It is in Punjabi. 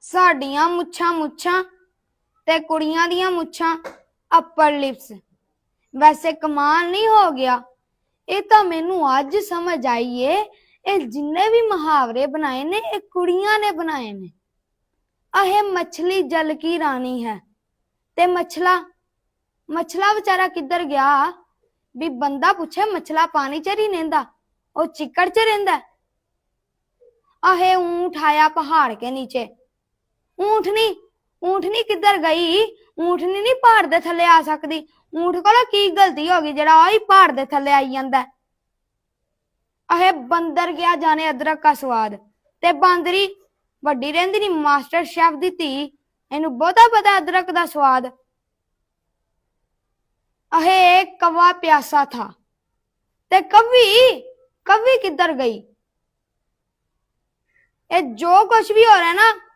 ਸਾਡੀਆਂ ਮੁੱਛਾਂ ਮੁੱਛਾਂ ਤੇ ਕੁੜੀਆਂ ਦੀਆਂ ਮੁੱਛਾਂ ਅਪਰ ਲਿਪਸ। ਵੈਸੇ ਕਮਾਲ ਨਹੀਂ ਹੋ ਗਿਆ। ਇਹ ਤਾਂ ਮੈਨੂੰ ਅੱਜ ਸਮਝ ਆਈ ਏ, ਇਹ ਜਿੰਨੇ ਵੀ ਮੁਹਾਵਰੇ ਬਣਾਏ ਨੇ, ਇਹ ਕੁੜੀਆਂ ਨੇ ਬਣਾਏ ਨੇ। ਆਹੇ ਮੱਛਲੀ ਜਲ ਕੀ ਰਾਣੀ ਹੈ? ਤੇ ਮੱਛਲਾ ਮੱਛਲਾ ਵਿਚਾਰਾ ਕਿੱਧਰ ਗਿਆ? ਵੀ ਬੰਦਾ ਪੁੱਛੇ, ਮੱਛਲਾ ਪਾਣੀ 'ਚ ਹੀ ਰਹਿੰਦਾ ਉਹ ਚਿੱਕੜ 'ਚ ਰਹਿੰਦਾ। ਅਹੇ ਆਹੇ ਊਂਠ ਆਇਆ ਪਹਾੜ ਕੇ ਨੀਚੇ। ਊਂਠਨੀ ਊਂਠਨੀ ਕਿੱਧਰ ਗਈ? ਊਂਠਨੀ ਨਹੀਂ ਪਹਾੜ ਦੇ ਥੱਲੇ ਆ ਸਕਦੀ। ਊਠ ਕੋਲ ਕੀ ਗਲਤੀ ਹੋ ਗਈ ਜਿਹੜਾ ਆਹੀ ਪਹਾੜ ਦੇ ਥੱਲੇ ਆਈ ਜਾਂਦਾ? ਹੈ? ਬੰਦਰ ਗਿਆ ਜਾਣੇ ਅਦਰਕ ਦਾ ਸਵਾਦ। ਤੇ ਬਾਂਦਰੀ, ਵੱਡੀ ਰਹਿੰਦੀ ਨਹੀਂ ਮਾਸਟਰ ਸ਼ੈਫ ਦੀ ਧੀ। ਇਹਨੂੰ ਬਹੁਤਾ ਪਤਾ ਅਦਰਕ ਦਾ ਸਵਾਦ। ਅਹੇ ਕਵਾ ਪਿਆਸਾ ਥਾ। ਤੇ ਕਵੀ ਕਵੀ ਕਿੱਧਰ ਗਈ? ਇਹ ਜੋ ਕੁਝ ਵੀ ਹੋ ਰਿਹਾ ਨਾ